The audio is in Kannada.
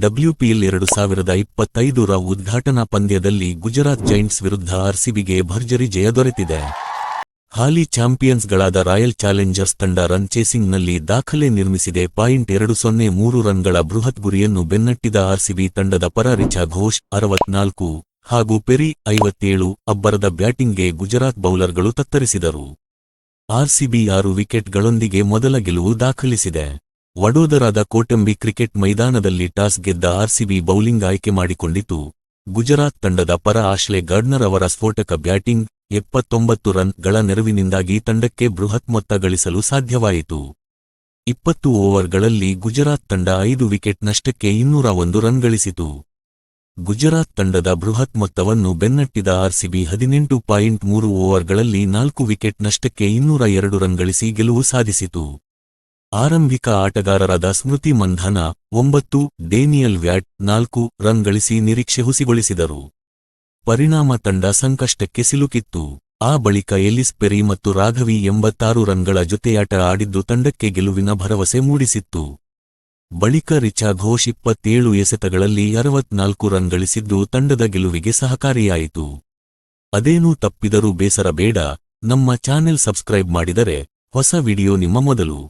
ಡಬ್ಲ್ಯೂಪಿಎಲ್ ಎರಡು ಸಾವಿರದ ಇಪ್ಪತ್ತೈದರ ಉದ್ಘಾಟನಾ ಪಂದ್ಯದಲ್ಲಿ ಗುಜರಾತ್ ಜೈಂಟ್ಸ್ ವಿರುದ್ಧ ಆರ್ಸಿಬಿಗೆ ಭರ್ಜರಿ ಜಯ ದೊರೆತಿದೆ. ಹಾಲಿ ಚಾಂಪಿಯನ್ಸ್ಗಳಾದ ರಾಯಲ್ ಚಾಲೆಂಜರ್ಸ್ ತಂಡ ರನ್ ಚೇಸಿಂಗ್ನಲ್ಲಿ ದಾಖಲೆ ನಿರ್ಮಿಸಿದೆ. ಪಾಯಿಂಟ್ ಎರಡು ಸೊನ್ನೆ ಮೂರು ರನ್ಗಳ ಬೃಹತ್ ಗುರಿಯನ್ನು ಬೆನ್ನಟ್ಟಿದ ಆರ್ಸಿಬಿ ತಂಡದ ಪರ ರಿಚಾ ಘೋಷ್ ಅರವತ್ನಾಲ್ಕು ಹಾಗೂ ಪೆರಿ ಐವತ್ತೇಳು ಅಬ್ಬರದ ಬ್ಯಾಟಿಂಗ್ಗೆ ಗುಜರಾತ್ ಬೌಲರ್ಗಳು ತತ್ತರಿಸಿದರು. ಆರ್ಸಿಬಿ ಆರು ವಿಕೆಟ್ಗಳೊಂದಿಗೆ ಮೊದಲ ಗೆಲುವು ದಾಖಲಿಸಿದೆ. ವಡೋದರಾದ ಕೋಟಂಬಿ ಕ್ರಿಕೆಟ್ ಮೈದಾನದಲ್ಲಿ ಟಾಸ್ ಗೆದ್ದ ಆರ್ಸಿಬಿ ಬೌಲಿಂಗ್ ಆಯ್ಕೆ ಮಾಡಿಕೊಂಡಿತು. ಗುಜರಾತ್ ತಂಡದ ಪರ ಆಶ್ಲೆ ಗಾರ್ಡ್ನರ್ ಅವರ ಸ್ಫೋಟಕ ಬ್ಯಾಟಿಂಗ್, ಎಪ್ಪತ್ತೊಂಬತ್ತು ರನ್ಗಳ ನೆರವಿನಿಂದಾಗಿ ತಂಡಕ್ಕೆ ಬೃಹತ್ ಮೊತ್ತ ಗಳಿಸಲು ಸಾಧ್ಯವಾಯಿತು. ಇಪ್ಪತ್ತು ಓವರ್ಗಳಲ್ಲಿ ಗುಜರಾತ್ ತಂಡ ಐದು ವಿಕೆಟ್ ನಷ್ಟಕ್ಕೆ ಇನ್ನೂರ ಒಂದು ರನ್ ಗಳಿಸಿತು. ಗುಜರಾತ್ ತಂಡದ ಬೃಹತ್ ಮೊತ್ತವನ್ನು ಬೆನ್ನಟ್ಟಿದ ಆರ್ಸಿಬಿ ಹದಿನೆಂಟು ಪಾಯಿಂಟ್ ಮೂರು ಓವರ್ಗಳಲ್ಲಿ ನಾಲ್ಕು ವಿಕೆಟ್ ನಷ್ಟಕ್ಕೆ ಇನ್ನೂರ ಎರಡು ರನ್ ಗಳಿಸಿ ಗೆಲುವು ಸಾಧಿಸಿತು. ಆರಂಭಿಕ ಆಟಗಾರರಾದ ಸ್ಮೃತಿ ಮಂಧನ, ಒಂಬತ್ತು, ಡೇನಿಯಲ್ ವ್ಯಾಟ್, ನಾಲ್ಕು ರನ್ ಗಳಿಸಿ ನಿರೀಕ್ಷೆ ಹುಸಿಗೊಳಿಸಿದರು. ಪರಿಣಾಮ ತಂಡ ಸಂಕಷ್ಟಕ್ಕೆ ಸಿಲುಕಿತ್ತು. ಆ ಬಳಿಕ ಎಲಿಸ್ ಪೆರಿ ಮತ್ತು ರಾಘವಿ ಎಂಬತ್ತಾರು ರನ್ಗಳ ಜೊತೆಯಾಟ ಆಡಿದ್ದು ತಂಡಕ್ಕೆ ಗೆಲುವಿನ ಭರವಸೆ ಮೂಡಿಸಿತ್ತು. ಬಳಿಕ ರಿಚಾ ಘೋಷ್ ಇಪ್ಪತ್ತೇಳು ಎಸೆತಗಳಲ್ಲಿ ಅರವತ್ನಾಲ್ಕು ರನ್ ಗಳಿಸಿದ್ದು ತಂಡದ ಗೆಲುವಿಗೆ ಸಹಕಾರಿಯಾಯಿತು. ಅದೇನೂ ತಪ್ಪಿದರೂ ಬೇಸರ ಬೇಡ. ನಮ್ಮ ಚಾನೆಲ್ ಸಬ್ಸ್ಕ್ರೈಬ್ ಮಾಡಿದರೆ ಹೊಸ ವಿಡಿಯೋ ನಿಮ್ಮ ಮೊದಲು.